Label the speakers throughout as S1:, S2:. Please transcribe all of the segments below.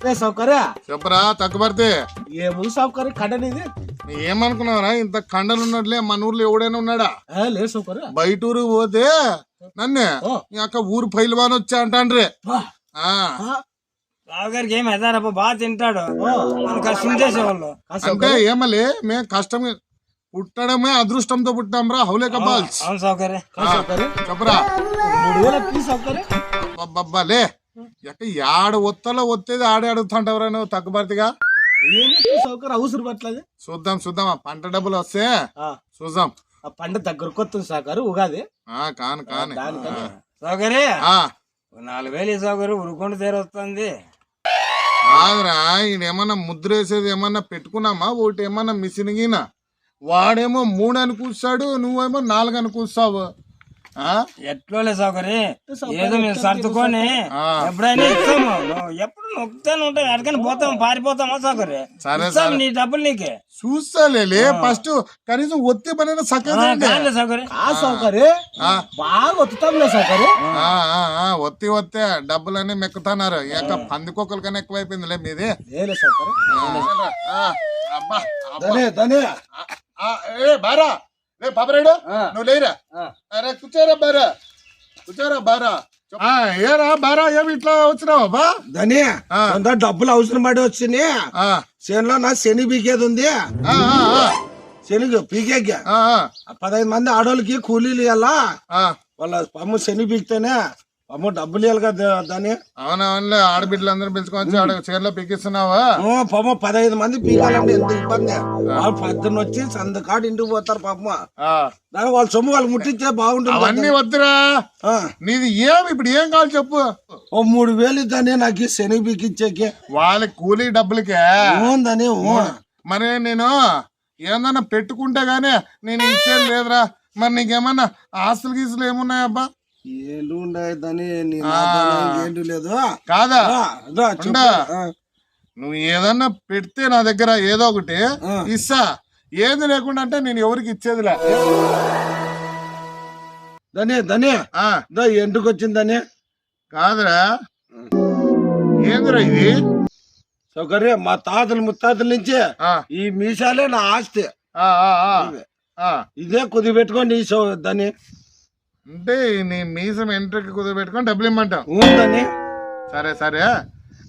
S1: రే సౌకర్య?
S2: చెప్పరా తక్కువడితే
S1: ఏముంది సౌకర్య? కడనిది
S2: ఏమనుకున్నావురా ఇంత కండలు ఉన్నట్లే మన ఊర్లో ఎవడైనా ఉన్నాడా?
S1: ఏ, లేదు సౌకర్య.
S2: బయట ఊరు పోతే నన్నే. ఈ అక్క ఊరు పైల్వాన్ వచ్చా అంటాండ్రే.
S1: వా.
S2: ఆ,
S1: ఆ,
S3: రావు గారికి ఏం ఎదారప్ప బాగా తింటాడు. కష్టం చేసేవాళ్ళు.
S2: అంటే ఏమలే మేము కష్టం పుట్టడమే అదృష్టంతో పుట్టాం రా హౌలే కబాల్స్ చెప్పరా.
S1: మూడు వేల
S2: అబ్బబ్బలే ఎక్క యాడ ఒత్తలో ఒత్తేది ఆడే అడుగుతుంటావురా నువ్వు తక్కువడిగా
S1: ఏంటి సౌకర్య అవసరం పట్లేదు
S2: చూద్దాం చూద్దాం. ఆ పంట డబ్బులు వస్తే చూద్దాం.
S1: ఆ పంట దగ్గరకు వస్తుంది సౌకర్య ఉగాది.
S2: ఆ కాను కాను.
S3: సౌకర్యం?
S2: ఆ.
S3: నాలుగు వేలు సౌకర్యం ఉరుకుంటూ తీరొస్తుంది.
S2: కాదురా ఈయన ఏమన్నా ముద్ర వేసేది ఏమన్నా పెట్టుకున్నామా? ఒకటి ఏమన్నా మిషన్ గిన? వాడేమో మూడు అని కూర్చాడు నువ్వేమో నాలుగు అని కూర్చావు?
S3: ఎట్లోలే సౌకర్యం
S1: సౌకర్యం
S3: ఏదో మేము సర్దుకొని. ఎప్పుడైనా ఇస్తాము. ఎప్పుడు నొక్కుతాను ఉంటావు. ఎక్కడికైనా పోతాం పారిపోతామా సౌకర్యం
S2: సరే
S3: ఇస్తాం
S2: సరే.
S3: నీ డబ్బులు నీకే.
S2: చూస్తాలే ఫస్ట్ కనీసం ఒత్తి పని
S3: సౌకర్యం
S1: ఆ సౌకర్య
S2: ఆ.
S1: బాగా ఒత్తుతాంలే సౌకర్య
S2: ఆ, ఆ, ఆ, ఒత్తి ఒత్తే డబ్బులన్నీ మెక్కుతున్నారు. ఇక పందికొక్కల కన్నా ఎక్కువైపోయిందిలే మీది.
S1: లేలే సౌకర్య
S2: ఆ, అబ్బా, ఆ, ఏ బారా. రే పాపరాడు నువ్వు లేరా అరే కూర్చోరా బారా. కూర్చోరా బారా. ఆ, ఏరా బారా ఏమి ఇట్లా వచ్చినావా బా?
S1: ధనే
S2: ఆ.
S1: కొంత డబ్బులు అవసరం పడి వచ్చింది.
S2: ఆ,
S1: చేనులో నా శని పీకేది ఉంది.
S2: ఆ, ఆ, ఆ,
S1: శని పీకేకి.
S2: ఆ,
S1: ఆ. పదహైదు మంది ఆడోళ్ళకి కూలీలు ఇవ్వాలా
S2: ఆ.
S1: వాళ్ళ పమ్ము శని పీకితేనే పమ్ము డబ్బులు ఇవ్వాలి కదా దాన్ని.
S2: అవునవునులే ఆడబిడ్డలందరూ పిలుచుకొని ఆడ చీరలో పిక్కిస్తున్నావా?
S1: ఓ, పాపం పదహైదు మంది పీకాలంటే ఎంత ఇబ్బంది. వాళ్ళు పొద్దున్న వచ్చి సందకాడు ఇంటికి పోతారు పాపం. దాని వాళ్ళ సొమ్ము వాళ్ళు ముట్టించే బాగుంటుంది
S2: అవన్నీ వద్దురా.
S1: ఆ,
S2: నీది ఏం? ఇప్పుడు ఏం కావాలి చెప్పు.
S1: ఓ మూడు వేలు ఇద్దానే నాకు శని పీకిచ్చేకి.
S2: వాళ్ళ కూలీ డబ్బులకే.
S1: ఉందని
S2: మరి నేను ఏందన్నా పెట్టుకుంటే గానీ నేను ఇచ్చేది లేదురా. మరి నీకేమన్నా ఆస్తులు గీసులు ఏమున్నాయబ్బా?
S1: ఏళ్ళు ఉండేదని. ఏంటి లేదు
S2: కాదా? నువ్వు ఏదన్నా పెడితే నా దగ్గర ఏదో ఒకటి. ఇస్తా. ఏది లేకుండా అంటే నేను ఎవరికి ఇచ్చేదిలే
S1: ధనే ధనే
S2: ఆ.
S1: దో ఎందుకు వచ్చిందని
S2: కాదురా. ఏందిరా ఇది?
S1: సౌకర్యం మా తాతలు ముత్తాతల నుంచి ఈ మీసాలే నా ఆస్తి. ఇదే కొద్ది పెట్టుకోండి ఈ సౌ ధని
S2: అంటే నీ మీసం ఎంట్రీకి కుదరబెట్టుకొని డబ్బులు ఇమ్మంటావు.
S1: ఉందని.
S2: సరే సరే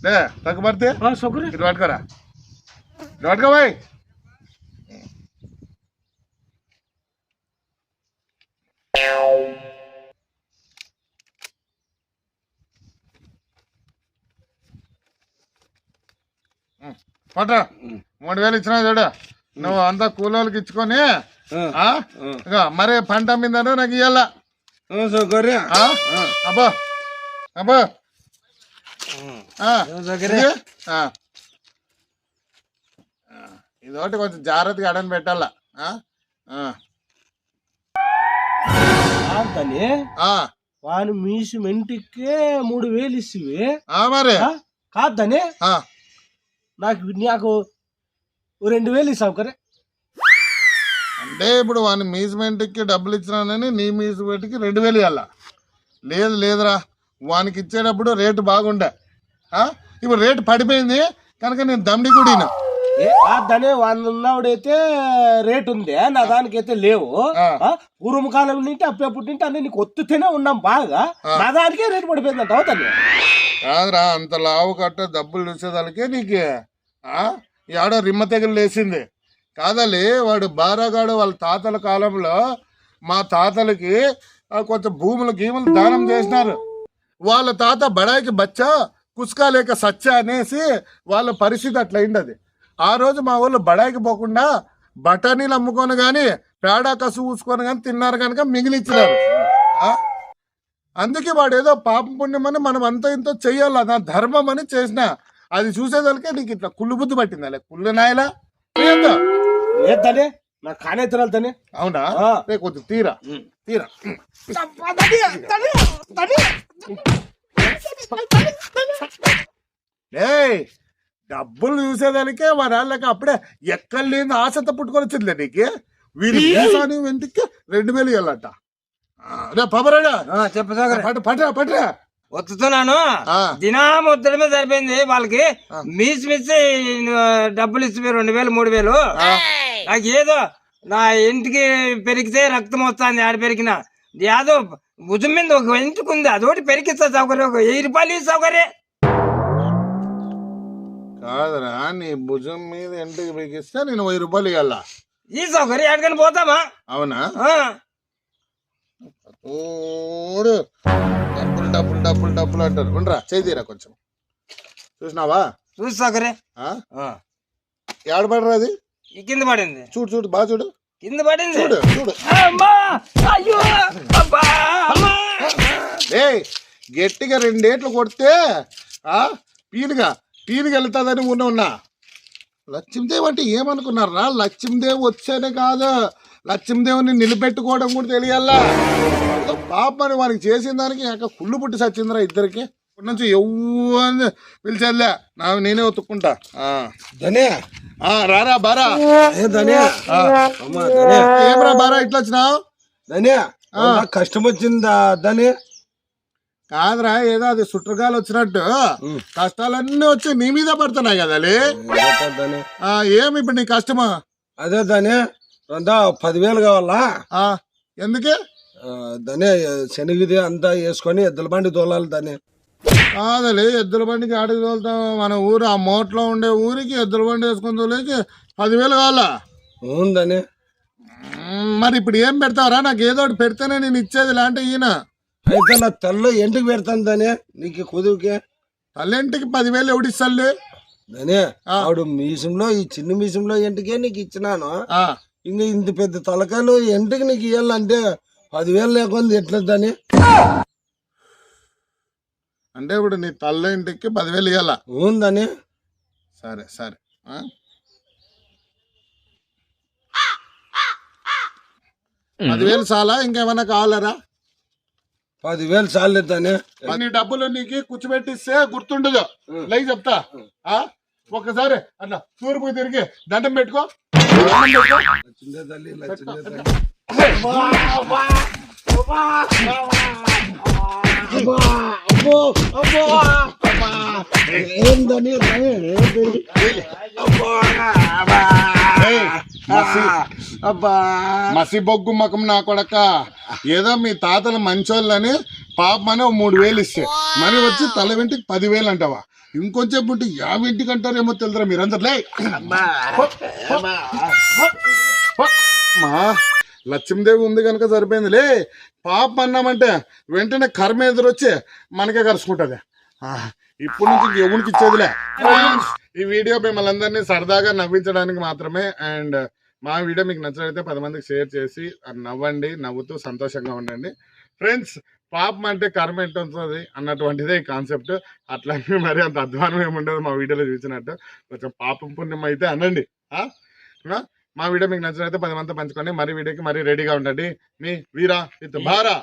S2: లే
S1: సౌకర్యం
S2: ఇటు పట్టుకోరా. ఇటు పట్టుకో బాయ్. పట్ట మూడు వేలు ఇచ్చినా చూడు. నువ్వు అంతా కూలోళ్ళకి ఇచ్చుకొని ఆ? ఇక మరి పంట మీద నాకు ఇయ్యాల. అబ్బో. అబ్బో. ఆ, ఇదొకటి కొంచెం జాగ్రత్తగా అడని పెట్టాల? ఆ.
S1: వాని మీసి మెంటికే మూడు వేలు
S2: ఆ మరి?
S1: ఆ? కాదు ధని
S2: ఆ.
S1: నాకు నాకు రెండు వేలు ఇస్తావు సౌకర్యం
S2: అంటే ఇప్పుడు వాని మ్యూజిమెంట్కి డబ్బులు ఇచ్చినానని నీ మ్యూజిమెంట్కి రెండు వేలు ఇవ్వాల లేదు లేదురా. వానికి ఇచ్చేటప్పుడు రేటు బాగుండే? ఇప్పుడు రేటు పడిపోయింది కనుక నేను దమ్డి కూడా
S1: దాని వంద ఉన్నవాడైతే రేట్ ఉంది నా దానికైతే లేవు. పూర్వం కాలం నుండి అప్పుడప్పుడు నుండి అన్ని నీకు ఒత్తుతేనే ఉన్నాం బాగా. నా దానికే రేటు పడిపోయింది అవుతాను
S2: కాదురా అంత లావు కట్ట డబ్బులు చూసేదానికే నీకు ఆడో రిమ్మ తెగలు లేచింది. కాదలి వాడు బారాగాడు వాళ్ళ తాతల కాలంలో మా తాతలకి కొంత కొంచెం భూములు గీములు దానం చేసినారు. వాళ్ళ తాత బడాయికి బచ్చా కుస్కా లేక సచ్చ అనేసి వాళ్ళ పరిస్థితి అట్లయింది అది ఆ రోజు మా వాళ్ళు బడాయికి పోకుండా బఠానీలు అమ్ముకొని కానీ పేడ కసు పూసుకొని కానీ తిన్నారు కనుక మిగిలిచ్చినారు. అందుకే వాడు ఏదో పాపం పుణ్యమని మనం అంత ఇంత చెయ్యాలి? నా ధర్మం అని చేసిన. అది చూసేదానికే నీకు ఇట్లా కుళ్ళు బుద్ధి పట్టింది? అలా కుళ్ళు నాయలా? ఏందో
S1: ఏదని నాకు కానే తినాలి
S2: అవునా?
S1: ఆ.
S2: రే కొంచెం తీరా. తీరా. ఏయ్ డబ్బులు చూసేదానికే వాళ్ళకి అప్పుడే ఎక్కడ లేని ఆశతో పుట్టుకొని వచ్చిందిలే నీకు? వీరి వీసాని వెంటికి రెండు వేలు ఇవ్వాలట రే పబరాడా
S3: చెప్పు
S2: పట్టరా పట్టరా
S3: వస్తున్నాను. దినం ఒత్తిడి మీద సరిపోయింది వాళ్ళకి. మీసి మిస్ డబ్బులు ఇస్తే రెండు వేలు మూడు వేలు. నాకు ఏదో నా ఇంటికి పెరిగితే రక్తం వస్తుంది ఆడ పెరిగిన. ఏదో భుజం మీద ఒక ఇంటికి ఉంది అదొకటి పెరిగిస్తా సౌకర్యం ఒక వెయ్యి రూపాయలు ఈ సౌకర్యం.
S2: కాదురా నీ భుజం మీద ఎంటికి బిగిస్తే నేను వెయ్యి రూపాయలు ఇవ్వాల
S3: ఈ సౌకర్యం ఎక్కడికైనా పోతామా?
S2: అవునా? ఓడు. డబ్బులు డబ్బులు డబ్బులు డబ్బులు అంటారు. ఉండరా చేతిరా కొంచెం. చూసినావా?
S3: చూసి సౌకర్యం
S2: ఆ?
S3: ఆ,
S2: ఏడబడరా అది?
S3: కింద పడింది.
S2: చూడు చూడు బాగా చూడు.
S3: కింద పడింది.
S2: చూడు చూడు. ఏ గట్టిగా రెండేట్లు కొడితే ఆ పీనుగా పీనుగా వెళ్తాదని ఉన్న ఉన్నా. లక్ష్మీదేవి అంటే ఏమనుకున్నారా? లక్ష్మీదేవి వచ్చేనే కాదు. లక్ష్మీదేవిని నిలబెట్టుకోవడం కూడా తెలియాలా? పాపని వానికి చేసిన దానికి ఇంకా కుళ్ళు పుట్టి సచ్చిందిరా ఇద్దరికి. ఇప్పటి నుంచి ఎవ్వని పిలిచేదిలే నా నేనే ఒత్తుకుంటా ఆ.
S1: ధనే
S2: ఆ, రారా బారా. ఏమరా బారా ఇట్లా వచ్చినావు
S1: ధనే కష్టం వచ్చిందా ధనే
S2: కాదురా ఏదో అది సుట్రగాలు వచ్చినట్టు. కష్టాలన్నీ వచ్చి నీ మీద పడుతున్నాయి కదా ఏమి ఇప్పుడు నీ కష్టమా?
S1: అదే ధనే అంతా పదివేలు కావాలా?
S2: ఎందుకే?
S1: ధనే శనగిది అంతా వేసుకొని ఎద్దుల బండి తోలాలి ధనే
S2: కాదలే ఎద్దుల బండికి ఆడికి తోలుతాం. మన ఊరు ఆ మోట్లో ఉండే ఊరికి ఎద్దుల బండి వేసుకొని తోలేకి పదివేలు కావాలా? మ్మ్, మరి ఇప్పుడు ఏం పెడతావరా? నాకు ఏదో ఒకటి పెడితేనే నేను ఇచ్చేది లాంటి ఈయన.
S1: అయితే నా తెల్ల ఎంటికి పెడతాను నీకు కుదువుకే
S2: తల్లింటికి పదివేలు ఎవడిస్తాలే
S1: ధనే ఆవిడ మీసంలో ఈ చిన్న మీసంలో ఎంటికే నీకు ఇచ్చినాను?
S2: ఆ,
S1: ఇంకా ఇంత పెద్ద తలకాయలు ఎంటికి నీకు ఇవ్వాలంటే పదివేలు లేకుండా ఎట్లా ధనే
S2: అంటే ఇప్పుడు నీ తల్లింటికి పదివేలు ఇవ్వాలా
S1: ధనే
S2: సరే సరే. ఆ? పదివేలు చాలా ఇంకేమైనా కావాలరా?
S1: పదివేలు చాలే ధనే
S2: నీ డబ్బులు నీకు కూర్చోబెట్టిస్తే గుర్తుండదు. లై చెప్తా. ఆ? ఒక్కసారి అట్లా తూర్పుకి తిరిగి దండం పెట్టుకో. దండం పెట్టుకో
S1: లచ్చిందే తల్లి లచ్చిందే తల్లి ఏందని
S2: మసి మసి బొగ్గు మకం నా కొడక. ఏదో మీ తాతలు మంచోళ్ళని పాపమని ఓ మూడు వేలు ఇస్తే. మరి వచ్చి తల వెంటికి పదివేలు అంటావా? ఇంకొంచెం ఉంటే యాభై ఇంటికి అంటారేమో తెలుదురా మీరందరు. లే. మా లక్ష్మీదేవి ఉంది కనుక సరిపోయిందిలే పాప అన్నామంటే వెంటనే కర్మ ఎదురొచ్చి మనకే కరుచుకుంటది. ఇప్పుడు నుంచి ఎవరికి ఇచ్చేదిలే. ఈ వీడియో మిమ్మల్ని అందరినీ సరదాగా నవ్వించడానికి మాత్రమే. అండ్ మా వీడియో మీకు నచ్చినట్లయితే పది మందికి షేర్ చేసి నవ్వండి నవ్వుతూ సంతోషంగా ఉండండి. ఫ్రెండ్స్ పాపం అంటే కర్మ ఎంత ఉంటుంది అన్నటువంటిదే ఈ కాన్సెప్ట్ అట్లా మరి అంత అధ్వానం ఏముండదు మా వీడియోలో చూసినట్టు. కొంచెం పాపం పుణ్యం అయితే అనండి. మా వీడియో మీకు నచ్చినట్లయితే పది మంది పంచుకోండి. మరి వీడియోకి మరీ రెడీగా ఉండండి. మీ వీరా విత్ భారా.